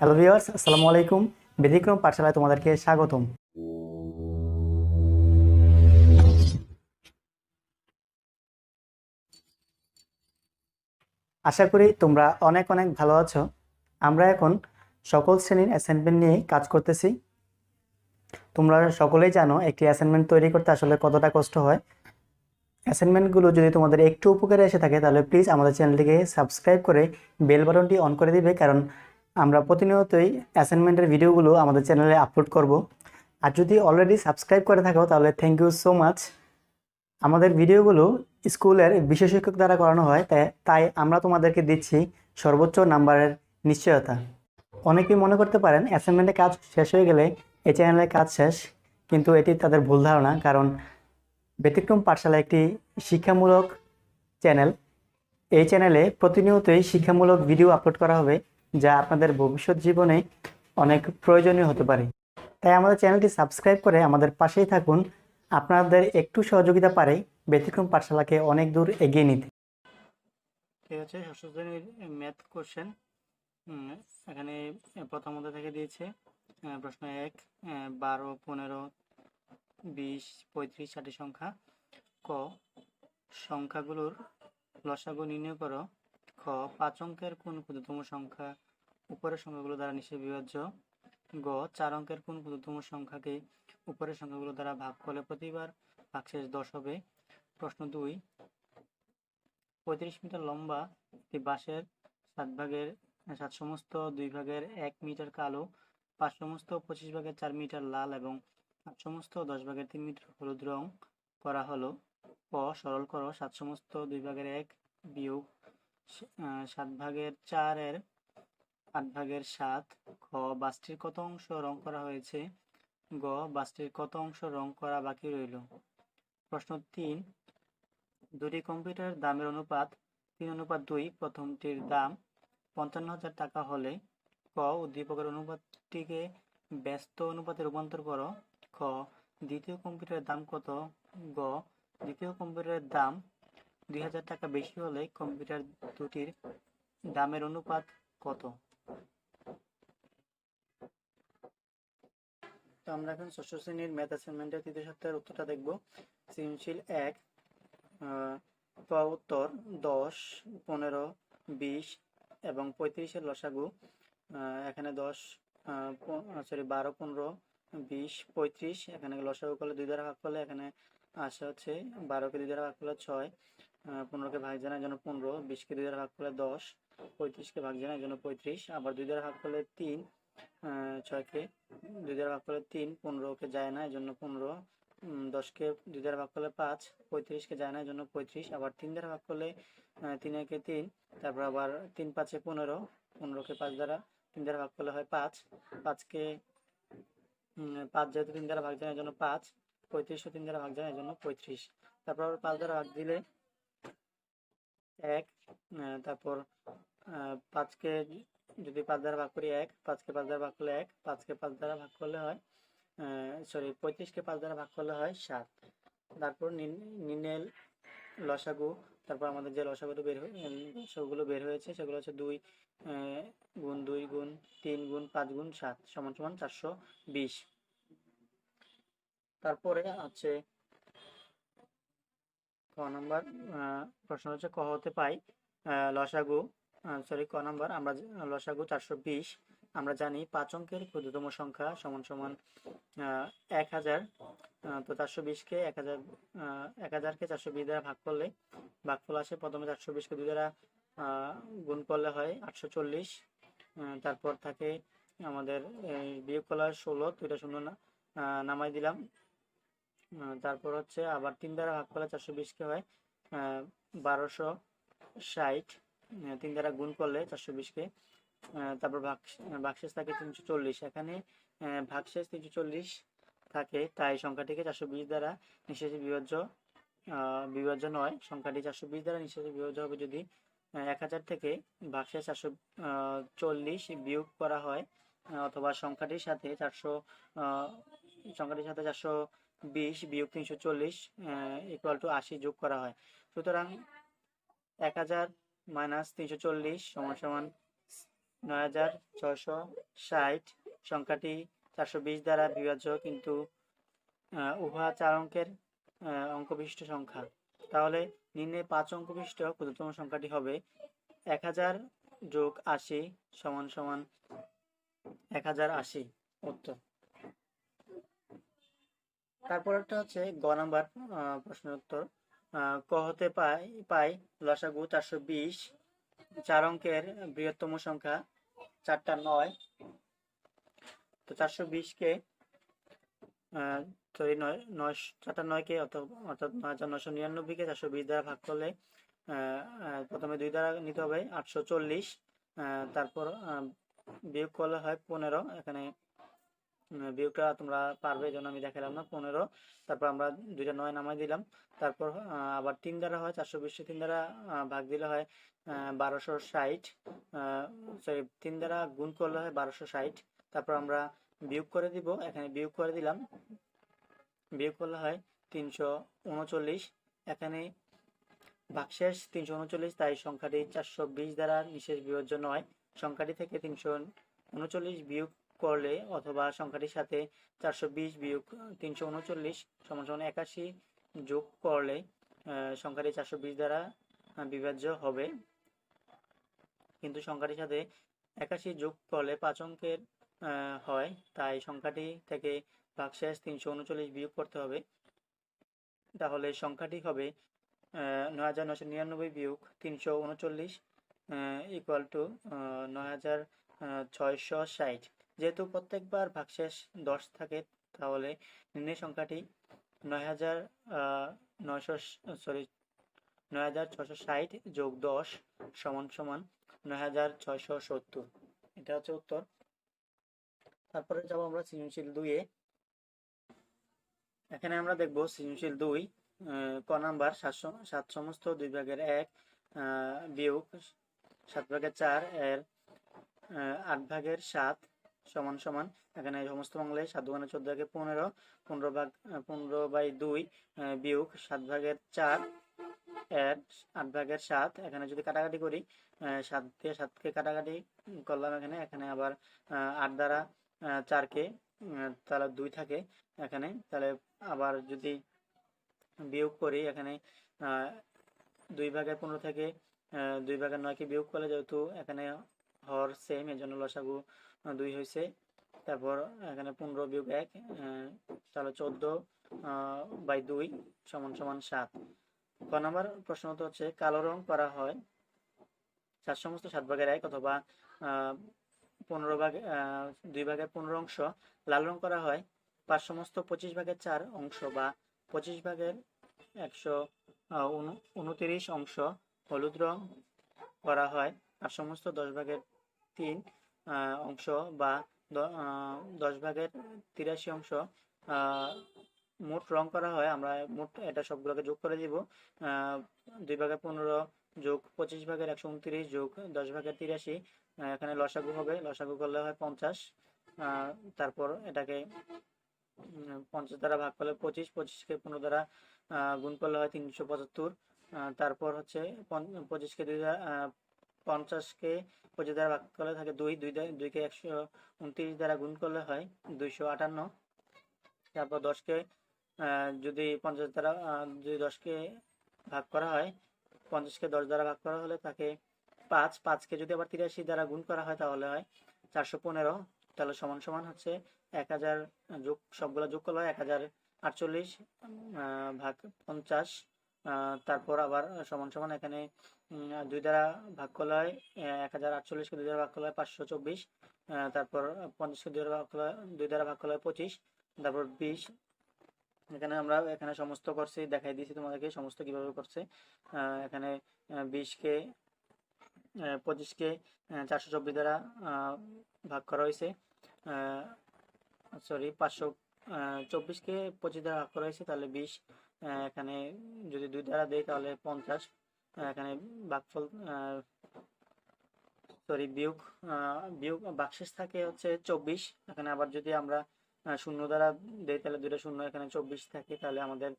Hello viewers আসসালামু আলাইকুম। ব্যতিক্রম পাঠশালায় তোমাদেরকে স্বাগতম। আশা করি তোমরা অনেক অনেক ভালো আছো। আমরা এখন সকল শ্রেণির অ্যাসাইনমেন্ট নিয়ে কাজ করতেছি। তোমরা সকলেই জানো, একটি অ্যাসাইনমেন্ট তৈরি করতে আসলে কতটা কষ্ট হয়। অ্যাসাইনমেন্টগুলো যদি তোমাদের একটু উপকারে এসে থাকে, তাহলে প্লিজ আমাদের চ্যানেলটিকে সাবস্ক্রাইব করে বেল বাটনটি অন করে দিবে, কারণ আমরা প্রতিনিয়তই অ্যাসাইনমেন্টের ভিডিওগুলো আমাদের চ্যানেলে আপলোড করব। আর যদি অলরেডি সাবস্ক্রাইব করে থাকো, তাহলে থ্যাংক ইউ সো মাচ আমাদের ভিডিওগুলো স্কুলের বিশেষ শিক্ষক দ্বারা করানো হয় তাই আমরা তোমাদেরকে দিচ্ছি সর্বোচ্চ নাম্বারের নিশ্চয়তা। অনেকেই মনে করতে পারেন অ্যাসাইনমেন্টের কাজ শেষ হয়ে গেলে এই চ্যানেলের কাজ শেষ, কিন্তু এটি তাদের ভুল ধারণা, কারণ ব্যতিক্রম পাঠশালা একটি শিক্ষামূলক চ্যানেল এই চ্যানেলে প্রতিনিয়তই শিক্ষামূলক ভিডিও আপলোড করা হবে। যা আপনাদের ভবিষ্যৎ জীবনে অনেক প্রয়োজনীয় হতে পারে। তাই আমাদের চ্যানেলটি সাবস্ক্রাইব করে আমাদের পাশেই থাকুন। আপনাদের একটু সহযোগিতা পারে ব্যতিক্রম পাঠশালাকে অনেক দূর এগিয়ে নিতে। ঠিক আছে? ষষ্ঠ শ্রেণির ম্যাথ কোশ্চেন এখানে প্রথমত থেকে দিয়েছে। প্রশ্ন এক বারো, পনেরো, বিশ, পঁয়ত্রিশ ষাটি সংখ্যা। ক, সংখ্যাগুলোর লসাগু নির্ণয় করো। পাঁচ অঙ্কের কোন ক্ষুদ্রতম সংখ্যা উপরের সংখ্যাগুলো দ্বারা নিচে বিভাজ্য গ চার অঙ্কের কোন ক্ষুদ্রতম সংখ্যাকে উপরের সংখ্যাগুলো দ্বারা ভাগ করলে প্রতিবার ভাগশেষ দশ হবে। প্রশ্ন দুই, পঁয়ত্রিশ মিটার লম্বা একটি বাঁশের সাত ভাগের সাত সমস্ত দুই ভাগের এক মিটার কালো, পাঁচ সমস্ত পঁচিশ ভাগের চার মিটার লাল এবং আট সমস্ত দশ ভাগের তিন মিটার হলুদ রং করা হলো। ক, সরল করো, সাত সমস্ত দুই ভাগের এক বিয়োগ সাত ভাগের চারের আট ভাগের সাত। খ বাসটির কত অংশ রং করা হয়েছে? গ বাসটির কত অংশ রং করা বাকি রইল? প্রশ্ন তিন, দুটি কম্পিউটার দামের অনুপাত তিন, অনুপাত দুই, প্রথমটির দাম পঞ্চান্ন হাজার টাকা হলে ক, উদ্দীপকের অনুপাতটিকে ব্যস্ত অনুপাতে রূপান্তর করো। খ, দ্বিতীয় কম্পিউটারের দাম কত? গ, দ্বিতীয় কম্পিউটারের দাম দুই হাজার টাকা বেশি হলে কম্পিউটার দুটির দামের অনুপাত কত? তো আমরা এখন ষষ্ঠ শ্রেণির ম্যাথ অ্যাসাইনমেন্টের তৃতীয় সপ্তাহের উত্তরটা দেখব। সৃজনশীল এক উত্তর দশ, পনেরো, বিশ এবং পঁয়ত্রিশের লসাগু এখানে দশ সরি বারো, পনেরো, বিশ, পঁয়ত্রিশ, এখানে লসাগু করলে দুই দ্বারা ভাগ করলে এখানে আসে হচ্ছে বারোকে দুই দ্বারা ভাগ করলে ছয়। পনেরোকে ভাগ জানার জন্য পনেরো বিশকে দুই দ্বারা ভাগ করলে দশ পঁয়ত্রিশকে ভাগ জানার জন্য পঁয়ত্রিশ, আবার দুই দ্বারা ভাগ করলে তিন ছয়কে দুই দ্বারা ভাগ করলে তিন পনেরোকে যায় না জন্য পনেরো দশকে দুই দ্বারা ভাগ করলে পাঁচ পঁয়ত্রিশকে যায় না জন্য পঁয়ত্রিশ, আবার তিন দ্বারা ভাগ করলে তিন একে তিন, তারপর আবার তিন পাঁচে পনেরো পনেরোকে পাঁচ দ্বারা তিন দ্বারা ভাগ করলে হয় পাঁচ পাঁচকে পাঁচ যেহেতু তিন দ্বারা ভাগ যায় জন্য পাঁচ, পঁয়ত্রিশও তিন দ্বারা ভাগ যায় জন্য পঁয়ত্রিশ, তারপর পাঁচ দ্বারা ভাগ দিলে এক তারপর পাঁচকে যদি পাঁচ দ্বারা ভাগ করি এক, পাঁচকে পাঁচ দ্বারা ভাগ করলে এক, পাঁচকে পাঁচ দ্বারা ভাগ করলে হয় সরি পঁয়ত্রিশকে পাঁচ দ্বারা ভাগ করলে হয় সাত। তারপর নির্ণেল লসাগু, তারপর আমাদের যে লসাগুলো বের সেগুলো বের হয়েছে, সেগুলো হচ্ছে দুই গুণ দুই গুণ তিন গুণ পাঁচ গুণ সাত, সমান সমান চারশো বিশ। তারপরে আছে ক নম্বর প্রশ্ন হচ্ছে, ক হতে পাই লসাগু সরি, ক নম্বর, আমরা লসাগু চারশো বিশ, আমরা জানি পাঁচ অঙ্কের ক্ষুদ্রতম সংখ্যা সমান সমান এক হাজার তো চারশো বিশকে এক হাজার এক হাজারকে চারশো বিশ দ্বারা ভাগ করলে ভাগফল আসে প্রথমে চারশো বিশকে দুই দ্বারা গুণ করলে হয় আটশো চল্লিশ তারপর থাকে আমাদের বিয়োগ হয় ষোলো দুইটা শূন্য না নামাই দিলাম তারপর হচ্ছে আবার তিন দ্বারা ভাগ করলে চারশো বিশকে হয় বারোশো ষাট তিন দ্বারা গুণ করলে চারশো বিশকে তারপর ভাগ, ভাগশেষ থাকে তিনশো চল্লিশ। এখানে ভাগশেষ তিনশো চল্লিশ থাকে, তাই সংখ্যাটিকে চারশো বিশ দ্বারা নিঃশেষে বিভাজ্য বিভাজ্য নয়। সংখ্যাটি চারশো বিশ দ্বারা নিঃশেষে বিভাজ্য হবে যদি এক হাজার থেকে ভাগশেষ চারশো চল্লিশ বিয়োগ করা হয় অথবা সংখ্যাটির সাথে চারশো সংখ্যাটির সাথে চারশো বিশ বিয়োগ তিনশো চল্লিশ ইকুয়াল টু আশি যোগ করা হয়। সুতরাং এক হাজার মাইনাস তিনশো চল্লিশ সমান সমান নয় হাজার ছয়শো ষাট। সংখ্যাটি চারশো বিশ দ্বারা বিভাজ্য, কিন্তু উভয় চার অঙ্কের অঙ্ক বিশিষ্ট সংখ্যা। তাহলে নিম্নে পাঁচ অঙ্ক বিশিষ্ট ক্ষুদ্রতম সংখ্যাটি হবে এক হাজার যোগ আশি সমান সমান এক হাজার আশি। উত্তর। তারপরটা হচ্ছে গ নাম্বার প্রশ্নের উত্তর। ক হতে পাই পাই লসাগু চারশো বিশ, চার অঙ্কের বৃহত্তম সংখ্যা চারটা নয়। তো চারশো বিশকে সরি নয় নয়, চারটা নয়কে অর্থাৎ নয় হাজার নয়শো নিরানব্বইকে চারশো বিশ দ্বারা ভাগ করলে প্রথমে দুই দ্বারা নিতে হবে আটশো চল্লিশ তারপর বিয়োগ করলে হয় পনেরো, এখানে বিয়োগটা তোমরা পারবে এই জন্য আমি দেখালাম না, পনেরো। তারপর আমরা দুইটা নয় নামাই দিলাম। তারপর আবার তিন দ্বারা হয়, চারশো বিশে তিন দ্বারা ভাগ দিলে হয় বারোশো ষাট। সরি তিন দ্বারা গুণ করলে হয় বারোশো ষাট। তারপর আমরা বিয়োগ করে দিব, এখানে বিয়োগ করে দিলাম। বিয়োগ করলে হয় তিনশো উনচল্লিশ। এখানে ভাগশেষ তিনশো উনচল্লিশ, তাই সংখ্যাটি চারশো বিশ দ্বারা নিশেষ বিভাজ্য নয়। সংখ্যাটি থেকে তিনশো উনচল্লিশ বিয়োগ করলে অথবা সংখ্যাটির সাথে চারশো বিশ বিয়োগ তিনশো উনচল্লিশ সমান সমান একাশি যোগ করলে সংখ্যাটি চারশো বিশ দ্বারা বিভাজ্য হবে। কিন্তু সংখ্যাটির সাথে একাশি যোগ করলে পাঁচ অঙ্কের হয়, তাই সংখ্যাটি থেকে ভাগশেষ তিনশো উনচল্লিশ বিয়োগ করতে হবে। তাহলে সংখ্যাটি হবে নয় হাজার নশো নিরানব্বই বিয়োগ তিনশো উনচল্লিশ ইকুয়াল টু নয় হাজার ছয়শো ষাট। যেহেতু প্রত্যেকবার ভাগশেষ দশ থাকে, তাহলে নিম্নের সংখ্যাটি নয় হাজার নয়শো সরি নয় হাজার ছশো ষাট যোগ দশ সমান সমান নয় হাজার ছয়শো সত্তর। এটা হচ্ছে উত্তর। তারপরে যাব আমরা সৃজনশীল দুইয়ে। এখানে আমরা দেখব সৃজনশীল দুই ক নাম্বার সাত সাত সমস্ত দুই ভাগের এক বিয়োগ সাত ভাগের চার, এর আট ভাগের সাত সমান সমান। এখানে সমস্ত বাংলায় সাত দোকানে চোদ্দ ভাগে পনেরো পনেরো ভাগ পনেরো বাই দুই বিয়োগ সাত ভাগের চার, এর আট ভাগের সাত। এখানে যদি কাটাকাটি করি সাত দিয়ে সাতকে কাটাকাটি করলাম এখানে এখানে আবার আট দ্বারা চারকে তাহলে দুই থাকে এখানে। তাহলে আবার যদি বিয়োগ করি, এখানে দুই ভাগের পনেরো থেকে দুই ভাগের নয়কে বিয়োগ করলে যেহেতু এখানে হর সেম এর জন্য লসাগু দুই হয়েছে তারপর এখানে পনেরো বিয়োগ এক তাহলে চোদ্দ বাই দুই সমান সমান সাত। ক নম্বর প্রশ্নত হচ্ছে, কালো রং করা হয় সাত সমস্ত সাত ভাগের এক অথবা পনেরো ভাগ দুই ভাগের পনেরো অংশ। লাল রং করা হয় পাঁচ সমস্ত পঁচিশ ভাগের চার অংশ বা পঁচিশ ভাগের একশো উনতিরিশ অংশ। হলুদ রং করা হয় আর সমস্ত দশ ভাগের তিন অংশ বা দশ ভাগের তিরাশি অংশ মোট রং করা হয়। আমরা মোট এটা সবগুলোকে যোগ করে দিব। দুই ভাগের পনেরো যোগ পঁচিশ ভাগের একশো উনত্রিশ যোগ দশ ভাগের তিরাশি। এখানে লসাগু হবে। লসাগু করলে হয় পঞ্চাশ। তারপর এটাকে পঞ্চাশ দ্বারা ভাগ করলে পঁচিশ। পঁচিশকে পনেরো দ্বারা গুণ করলে হয় তিনশো পঁচাত্তর। তারপর হচ্ছে পঁচিশকে দুই পঞ্চাশকে পঁচিশ দ্বারা ভাগ করলে থাকে দুই দুই দুইকে একশো উনত্রিশ দ্বারা গুণ করলে হয় দুইশো আটান্ন। তারপর দশকে যদি পঞ্চাশ দ্বারা যদি দশকে ভাগ করা হয় পঞ্চাশকে দশ দ্বারা ভাগ করা হলে তাকে পাঁচ পাঁচকে যদি আবার তিরাশি দ্বারা গুণ করা হয় তাহলে হয় চারশো পনেরো। তাহলে সমান সমান হচ্ছে এক হাজার যোগ, সবগুলো যোগ করলে হয় এক হাজার আটচল্লিশ ভাগ পঞ্চাশ। তারপর আবার সমান সমান এখানে দুই দ্বারা ভাগ করলে হয় এক হাজার আটচল্লিশকে দুই দ্বারা ভাগ করলে হয় পাঁচশো চব্বিশ তারপর পঞ্চাশকে দুই দ্বারা ভাগ করলে, দুই দ্বারা ভাগ করলে হয় পঁচিশ, তারপর বিশ। এখানে আমরা এখানে সমস্ত করছি, দেখাই দিয়েছি তোমাদেরকে সমস্ত কীভাবে করছে। এখানে বিশকে পঁচিশকে চারশো চব্বিশ দ্বারা ভাগ করা হয়েছে। সরি পাঁচশো চব্বিশকে পঁচিশ দ্বারা ভাগ করা হয়েছে, তাহলে বিশ। এখানে যদি দুই দ্বারা দেয় তাহলে পঞ্চাশ। আহ, এখানে ভাগফল সরি বিয়োগ বিয়োগ বাকশেষ থাকে হচ্ছে চব্বিশ। এখানে আবার যদি আমরা শূন্য দ্বারা দেই তাহলে দুইটা শূন্য এখানে চব্বিশ থাকে। তাহলে আমাদের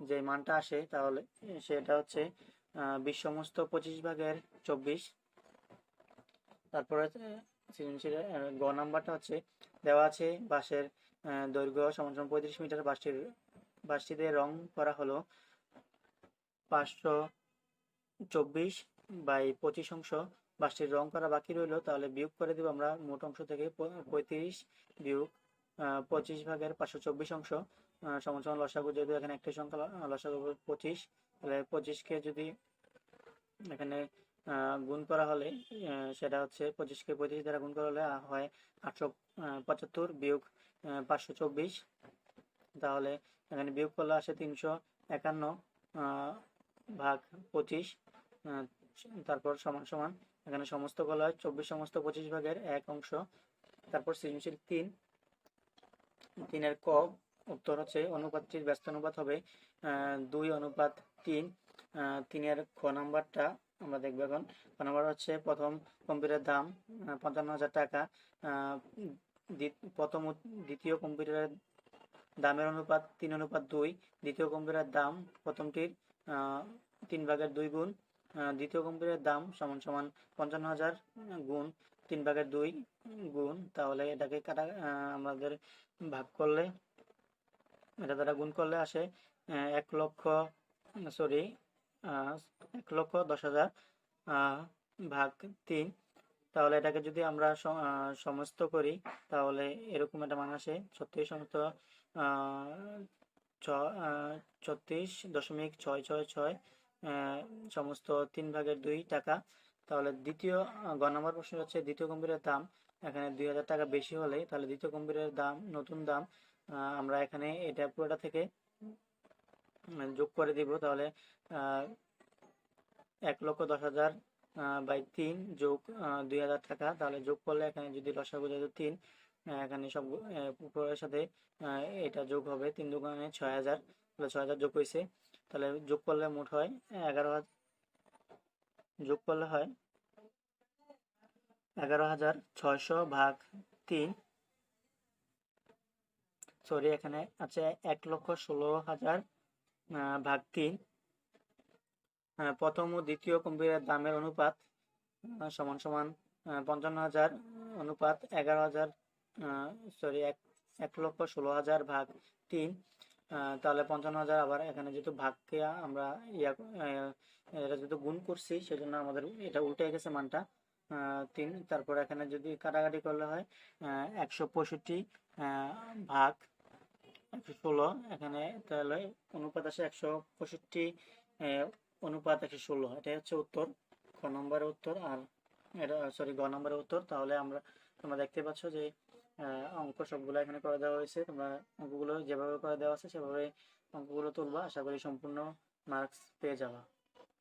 যে মানটা আসে তাহলে সেটা হচ্ছে বিশ সমস্ত পঁচিশ ভাগের চব্বিশ। তারপরে হচ্ছে সৃজনশীলের গ নাম্বারটা হচ্ছে দেওয়া আছে আহ, দৈর্ঘ্য সমান সমান পঁয়ত্রিশ মিটার বাঁশটির বাঁশটিতে রং করা হলো পাঁচশো চব্বিশ বাই পঁচিশ অংশ। বাঁশটির রং করা বাকি রইল, তাহলে বিয়োগ করে দিব আমরা মোট অংশ থেকে পঁয়ত্রিশ বিয়োগ পঁচিশ ভাগের পাঁচশো চব্বিশ অংশ। সমান সমান লসাগু, যেহেতু এখানে একটি সংখ্যা লসাগু পঁচিশ, তাহলে পঁচিশকে যদি এখানে গুণ করা হলে সেটা হচ্ছে পঁচিশকে পঁয়ত্রিশ দ্বারা গুণ করা হলে হয় আটশো পঁচাত্তর বিয়োগ পাঁচশো চব্বিশ। তাহলে এখানে বিয়োগ করলে আসে তিনশো একান্ন ভাগ পঁচিশ তারপর সমান সমান এখানে সমস্ত কলা হয় চব্বিশ সমস্ত পঁচিশ ভাগের এক অংশ, তারপর সৃজনশীল তিন, তিনের ক, উত্তর হচ্ছে অনুপাতটির ব্যস্ত অনুপাত হবে দুই অনুপাত তিন তিনের খ নাম্বারটা আমরা দেখব এখন খ নাম্বার হচ্ছে প্রথম কম্পিউটারের দাম পঞ্চান্ন হাজার টাকা প্রথম দ্বিতীয় কম্পিউটারের দামের অনুপাত তিন, অনুপাত দুই। দ্বিতীয় কম্পিউটারের দাম প্রথমটির তিন ভাগের দুই গুণ দ্বিতীয় কম্পিউটারের দাম সমান সমান পঞ্চান্ন হাজার গুণ, তিন ভাগের দুই গুণ। তাহলে এটাকে কাটা আমাদের ভাগ করলে, এটা দ্বারা গুণ করলে আসে এক লক্ষ, সরি এক লক্ষ দশ হাজার ভাগ তিন। তাহলে এটাকে যদি আমরা সমস্ত করি, তাহলে এরকম একটা মান আসে ছত্রিশ সমস্ত ছত্রিশ দশমিক ছয় ছয় ছয় সমস্ত তিন ভাগের দুই টাকা। তাহলে দ্বিতীয় গ নম্বর প্রশ্ন হচ্ছে দ্বিতীয় কম্পিউটারের দাম। এখানে দুই হাজার টাকা বেশি হলে তাহলে দ্বিতীয় কম্পিউটারের দাম, নতুন দাম আমরা এখানে এটা পুরোটা থেকে যোগ করে দিব। তাহলে এক লক্ষ দশ হাজার বাই তিন যোগ দুই হাজার টাকা। তাহলে যোগ করলে এখানে যদি লসাগু যেহেতু তিন। এখানে সব উপরের সাথে এটা যোগ হবে। তিন দোকানে ছয় হাজার, তাহলে ছয় হাজার যোগ হয়েছে তাহলে যোগ করলে মোট হয় এগারো হাজার যোগ করলে হয় এগারো হাজার ছয়শো ভাগ তিন। সরি এখানে আছে এক লক্ষ ষোলো হাজার ভাগ তিন। প্রথম ও দ্বিতীয় কম্পিউটারের দামের অনুপাত সমান সমান পঞ্চান্ন হাজার, অনুপাত এগারো হাজার সরি এক এক লক্ষ ষোলো হাজার ভাগ তিন তাহলে পঞ্চান্ন হাজার আবার এখানে যেহেতু ভাগকে আমরা ইয়া এটা যেহেতু গুণ করছি, সেজন্য আমাদের এটা উল্টে গেছে মানটা তিন, তারপর এখানে যদি কাটাকাটি করলে হয় একশো পঁয়ষট্টি ভাগ একশো ষোলো, এখানে তাহলে অনুপাত আসে একশো পঁয়ষট্টি অনুপাত একশো ষোলো। এটাই হচ্ছে উত্তর। খ নম্বরের উত্তর আর এটা সরি, গ নম্বরের উত্তর। তাহলে আমরা, তোমরা দেখতে পাচ্ছ যে অঙ্ক সবগুলো এখানে করে দেওয়া হয়েছে। তোমরা অঙ্কগুলো যেভাবে করে দেওয়া আছে সেভাবে অঙ্কগুলো তুলবা। আশা করি সম্পূর্ণ মার্কস পেয়ে যাবা।